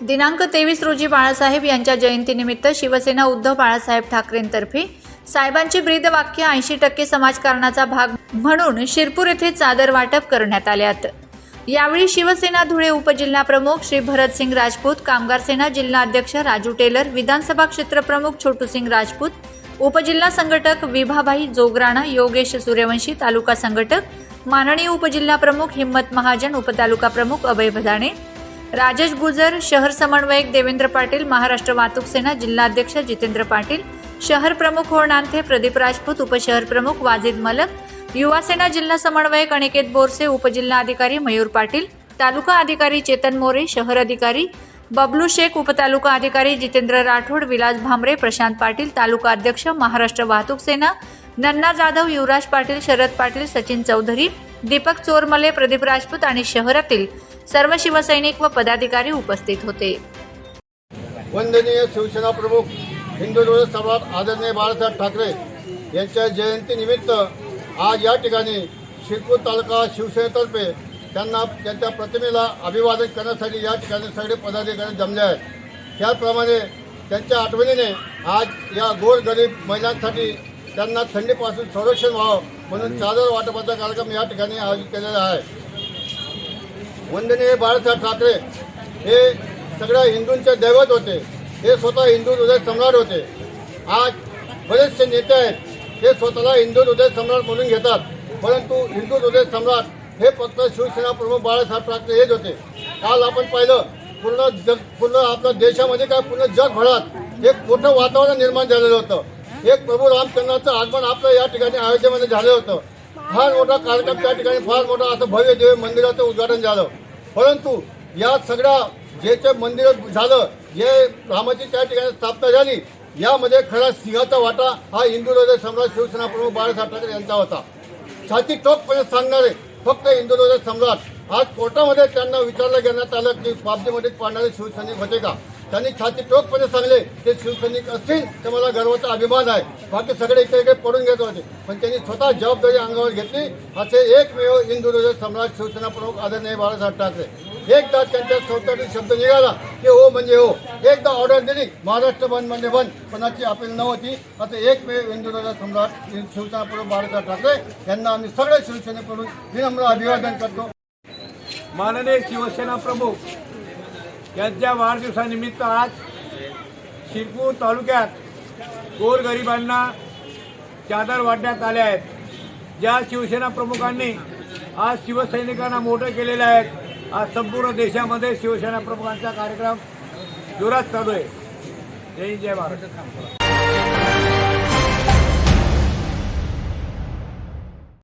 दिनांक तेवीस रोजी बाळासाहेब यांच्या जयंतीनिमित्त शिवसेना उद्धव बाळासाहेब ठाकरेंतर्फे साहेबांची ब्रीदवाक्य ऐंशी टक्के समाजकारणाचा भाग म्हणून शिरपूर येथे चादर वाटप करण्यात आल्यात यावेळी शिवसेना धुळे उपजिल्हाप्रमुख श्री भरतसिंग राजपूत कामगार सेना जिल्हा अध्यक्ष राजू टेलर विधानसभा क्षेत्रप्रमुख छोटूसिंग राजपूत उपजिल्हा संघटक विभाबाई जोगराणा योगेश सूर्यवंशी तालुका संघटक माननीय उपजिल्हाप्रमुख हिम्मत महाजन उपतालुका प्रमुख अभय भदाणे राजेश गुजर शहर समन्वयक देवेंद्र पाटील महाराष्ट्र वाहतूक सेना जिल्हाध्यक्ष जितेंद्र पाटील शहर प्रमुख होणांथे प्रदीप राजपूत उपशहर प्रमुख वाजिद मलक युवा सेना जिल्हा समन्वयक अनिकेत बोरसे उपजिल्हा अधिकारी मयूर पाटील तालुका अधिकारी चेतन मोरे शहर अधिकारी बबलू शेख उपतालुका अधिकारी जितेंद्र राठोड विलास भामरे प्रशांत पाटील तालुका अध्यक्ष महाराष्ट्र वाहतूक सेना नन्ना जाधव युवराज पाटील शरद पाटील सचिन चौधरी दीपक चोरमले प्रदीप राजपूत आणि शहरातील सर्व शिवसैनिक व पदाधिकारी उपस्थित होते. वंदनीय शिवसेना प्रमुख हिंदू रोज सम्राट आदरणीय बाळासाहेब ठाकरे यांच्या जयंतीनिमित्त आज या ठिकाणी शिरपूर तालुका शिवसेनेतर्फे त्यांना त्यांच्या प्रतिमेला अभिवादन करण्यासाठी या ठिकाणी सगळे पदाधिकारी जमले आहेत. त्याचप्रमाणे त्यांच्या आठवणीने आज या गोरगरीब महिलांसाठी त्यांना थंडीपासून संरक्षण व्हावं म्हणून चादर वाटपाचा कार्यक्रम या ठिकाणी आयोजित केलेला आहे. वंदनीय बाळासाहेब ठाकरे हे सगळ्या हिंदूंचे दैवत होते. हे स्वतः हिंदू हृदय सम्राट होते. आज बरेचसे नेते आहेत. हे स्वतःला हिंदू हृदय सम्राट म्हणून घेतात. परंतु हिंदू हृदय सम्राट हे फक्त शिवसेना प्रमुख बाळासाहेब ठाकरे हेच होते. काल आपण पाहिलं पूर्ण जग पूर्ण आपल्या देशामध्ये काय पूर्ण जगभरात एक मोठं वातावरण निर्माण झालेलं होतं. एक प्रभू रामचंद्राचं आगमन आपलं या ठिकाणी अयोध्येमध्ये झालं होतं. फार मोठा कार्यक्रम त्या ठिकाणी फार मोठा असं भव्य देव मंदिराचं उद्घाटन झालं. परंतु या सगळ्या जे जे मंदिर झालं जे रामाची त्या ठिकाणी स्थापना झाली. यामध्ये खरा सिंहाचा वाटा हा हिंदू हृदय सम्राट शिवसेना प्रमुख बाळासाहेब ठाकरे यांचा होता. छाती टोकपणे सांगणारे फक्त हिंदू हृदय सम्राट. आज कोर्टामध्ये त्यांना विचारलं घेण्यात आलं की बाबजीमध्ये पाडणारे शिवसैनिक होते का? त्यांनी छाती टोकपणे सांगले ते शिवसैनिक असतील तर मला गर्वाचा अभिमान आहे. बाकी सगळे इकडे इकडे पडून घेत होते. पण त्यांनी स्वतः जबाबदारी अंगावर घेतली. असे एकमेव हिंदू सम्राट शिवसेना प्रमुख आदरणीय बाळासाहेब ठाकरे. एकदा त्यांच्या स्वतःतील शब्द निघाला की हो म्हणजे हो. एकदा ऑर्डर दिली महाराष्ट्र बंद म्हणजे बंद. कोणाची अपील नव्हती. असं एकमेव हिंदू सम्राट शिवसेना प्रमुख बाळासाहेब ठाकरे यांना आम्ही सगळे शिवसेनेकडून विनम्र अभिवादन करतो. माननीय शिवसेना प्रमुख यांच्या वाढदिवसानिमित्त आज शिरपूर तालुक्यात गोरगरिबांना चादर वाटण्यात आल्या आहेत. ज्या शिवसेना प्रमुखांनी आज शिवसैनिकांना मोठं केलेलं आहे. आज संपूर्ण देशामध्ये शिवसेना प्रमुखांचा कार्यक्रम जोरात चालू आहे. जय जय महाराष्ट्र